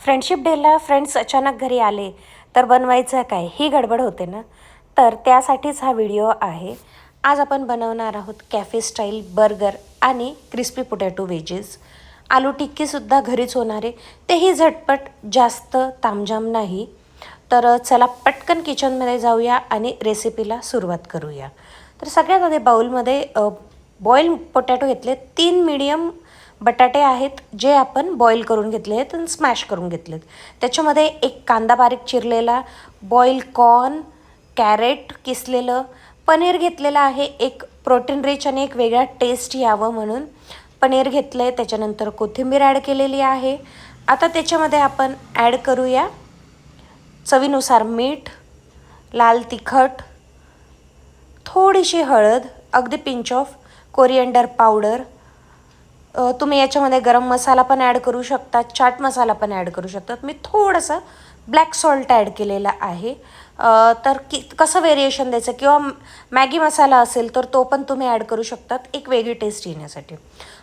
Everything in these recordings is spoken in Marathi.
फ्रेंडशिप डेला फ्रेंड्स अचानक घरी आले तर बनवायचं काय? ही गडबड होते ना? तर त्यासाठीच हा व्हिडिओ आहे. आज आपण बनवणार आहोत कॅफे स्टाईल बर्गर आणि क्रिस्पी पोटॅटो वेजेस आलू टिक्कीसुद्धा घरीच होणारे तेही झटपट जास्त तामझाम नाही. तर चला पटकन किचनमध्ये जाऊया आणि रेसिपीला सुरुवात करूया. तर सगळ्यात आधी बाऊलमध्ये बॉईल पोटॅटो घेतले. तीन मिडियम बटाटे आहेत जे आपण बॉईल करून घेतले आहेत आणि स्मॅश करून घेतलेत त्याच्यामध्ये एक कांदा बारीक चिरलेला बॉईल कॉर्न कॅरेट किसलेलं पनीर घेतलेलं आहे एक प्रोटीन रिच आणि एक वेगळा टेस्ट यावं म्हणून. पनीर घेतलं आहे त्याच्यानंतर कोथिंबीर ॲड केलेली आहे. आता त्याच्यामध्ये आपण ॲड करूया चवीनुसार मीठ लाल तिखट थोडीशी हळद अगदी पिंच ऑफ कोरिएंडर पावडर तुम्ही याच्यामध्ये गरम मसाला पण ॲड करू शकता चाट मसाला पण ॲड करू शकतात मी थोडंसं ब्लॅक सॉल्ट ॲड केलेला आहे. तर की कसं व्हेरिएशन द्यायचं? किंवा मॅगी मसाला असेल तर तो पण तुम्ही ॲड करू शकतात. एक वेगळी टेस्ट येण्यासाठी.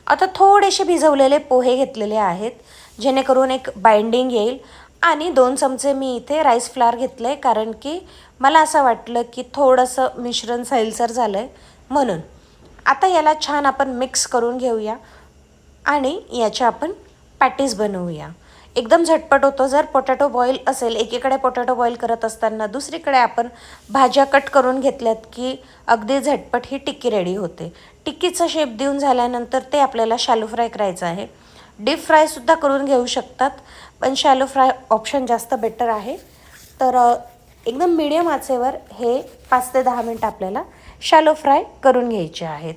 आता थोडेसे भिजवलेले पोहे घेतलेले आहेत जेणेकरून एक बाइंडिंग येईल. आणि दोन चमचे मी इथे राईस फ्लार घेतलं आहे कारण की मला असं वाटलं की थोडंसं मिश्रण सैलसर झालं आहे म्हणून. आता याला छान आपण मिक्स करून घेऊया. आणि याच्या आपण पॅटीस बनवूया. एकदम झटपट होतो. जर पोटॅटो बॉईल असेल एकीकडे पोटॅटो बॉईल करत असताना दुसरीकडे आपण भाज्या कट करून घेतल्यात की अगदी झटपट ही टिक्की रेडी होते. टिक्कीचा शेप देऊन झाल्यानंतर ते आपल्याला शॅलो फ्राय करायचं आहे. डीप फ्रायसुद्धा करून घेऊ शकतात पण शॅलो फ्राय ऑप्शन जास्त बेटर आहे. तर एकदम मिडियम आचेवर हे पाच ते दहा मिनटं आपल्याला शॅलो फ्राय करून घ्यायचे आहेत.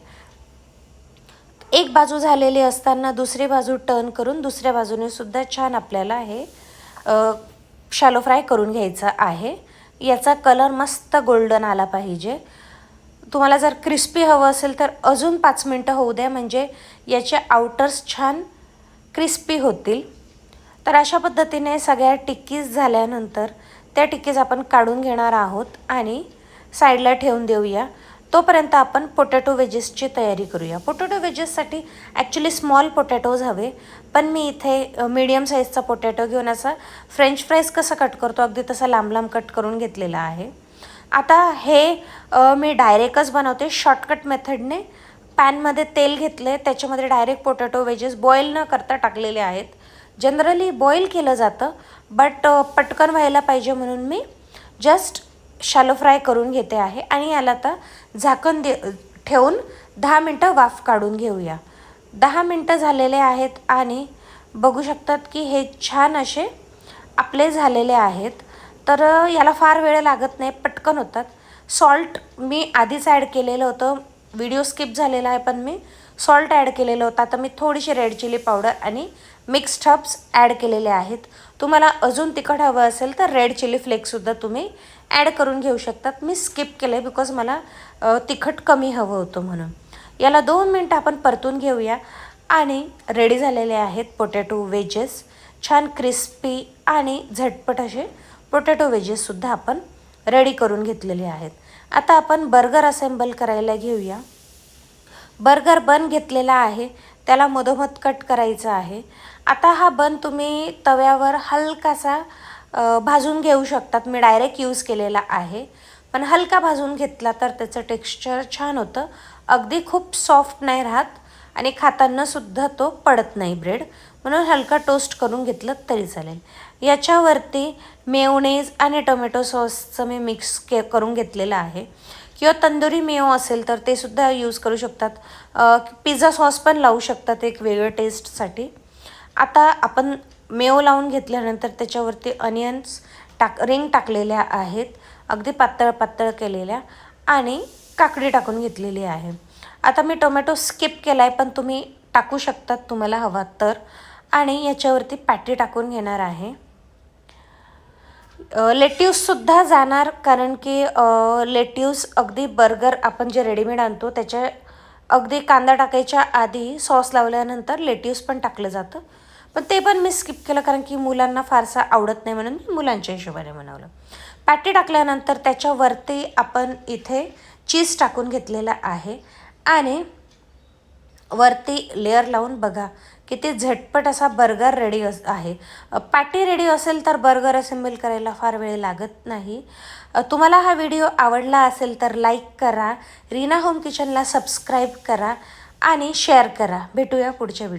एक बाजू झालेली असताना दुसरी बाजू टर्न करून दुसऱ्या बाजूने सुद्धा छान आपल्याला हे शॅलो फ्राय करून घ्यायचं आहे. याचा कलर मस्त गोल्डन आला पाहिजे. तुम्हाला जर क्रिस्पी हवं असेल तर अजून पाच मिनटं होऊ द्या म्हणजे याचे आउटर्स छान क्रिस्पी होतील. तर अशा पद्धतीने सगळ्या टिक्कीज झाल्यानंतर त्या टिक्कीज आपण काढून घेणार आहोत आणि साईडला ठेवून देऊया. तोपर्यंत आपण पोटॅटो वेजेसची तयारी करूया. पोटॅटो वेजेससाठी ॲक्च्युली स्मॉल पोटॅटोज हवे पण मी इथे मीडियम साईजचा पोटॅटो घेऊन असा फ्रेंच फ्राईज कसं कट करतो अगदी तसा लांब लांब कट करून घेतलेला आहे. आता हे मी डायरेक्टच बनवते. शॉर्टकट मेथडने पॅनमध्ये तेल घेतले त्याच्यामध्ये डायरेक्ट पोटॅटो वेजेस बॉईल न करता टाकलेले आहेत. जनरली बॉईल केलं जातं बट पटकन व्हायला पाहिजे म्हणून मी जस्ट शॅलो फ्राय करून घेते आहे. आणि याला आता झाकण दे ठेवून दहा मिनटं वाफ काढून घेऊया. दहा मिनटं झालेले आहेत आणि बघू शकतात की हे छान असे आपले झालेले आहेत. तर याला फार वेळ लागत नाही पटकन होतात. सॉल्ट मी आधीच ॲड केलेलं होतं. व्हिडिओ स्किप झालेला आहे पण मी सॉल्ट ॲड केलेलं होतं. आता मी थोडीशी रेड चिली पावडर आणि मिक्स्ड हब्स ॲड केलेले आहेत. तुम्हाला अजून तिखट हवं असेल तर रेड चिली फ्लेक्ससुद्धा तुम्ही ॲड करून घेऊ शकतात. मी स्किप केलं आहे बिकॉज मला तिखट कमी हवं होतं म्हणून. याला दोन मिनटं आपण परतून घेऊया. आणि रेडी झालेले आहेत पोटॅटो वेजेस छान क्रिस्पी आणि झटपट असे पोटॅटो वेजेससुद्धा आपण रेडी करून घेतलेले आहेत. आता आपण बर्गर असेंबल करायला घेऊया. बर्गर बन घेतलेला आहे. त्याला मधोमध कट करायचा आहे. आता हा बन तुम्ही तव्यावर हलकासा भाजून घेऊ शकतात. मी डायरेक्ट यूज केलेला आहे. पण हलका भाजून घेतला तर त्याचं टेक्स्चर छान होतं. अगदी खूप सॉफ्ट नाही राहत आणि खातानासुद्धा तो पडत नाही ब्रेड म्हणून हलका टोस्ट करून घेतलं तरी चालेल. याच्यावरती मेवणेज आणि टोमॅटो सॉसचं मी मिक्स के करून घेतलेलं आहे. किंवा तंदुरी मेव असेल तर ते सुद्धा यूज करू शकतात. पिझ्झा सॉस पण लावू शकतात एक वेगळं टेस्टसाठी आता आपण मेव लावून घेतल्यानंतर त्याच्यावरती अनियन्स टाक रिंग टाकलेल्या आहेत. अगदी पातळ पातळ केलेल्या. आणि काकडी टाकून घेतलेली आहे. आता मी टोमॅटो स्किप केला आहे पण तुम्ही टाकू शकतात तुम्हाला हवा तर. आणि याच्यावरती पॅटी टाकून घेणार आहे. लेट्यूससुद्धा जाणार कारण की लेट्यूस अगदी बर्गर आपण जे रेडीमेड आणतो त्याच्या अगदी कांदा टाकायच्या आधी सॉस लावल्यानंतर लेट्यूस पण टाकलं जातं. पण ते पण मी स्किप केलं कारण की मुलांना फारसा आवडत नाही म्हणून मी मुलांच्या हिशोबाने बनवलं. पॅटी टाकल्यानंतर त्याच्यावरती आपण इथे चीज टाकून घेतलेला आहे. आणि वरती लेअर लावून बघा किती झटपट असा बर्गर रेडी अस आहे. पॅटी रेडी असेल तर बर्गर असेंबल करायला फार वेळ लागत नाही. तुम्हाला हा व्हिडिओ आवडला असेल तर लाईक करा. रीना होम किचनला सबस्क्राईब करा आणि शेअर करा. भेटूया पुढच्या व्हिडिओ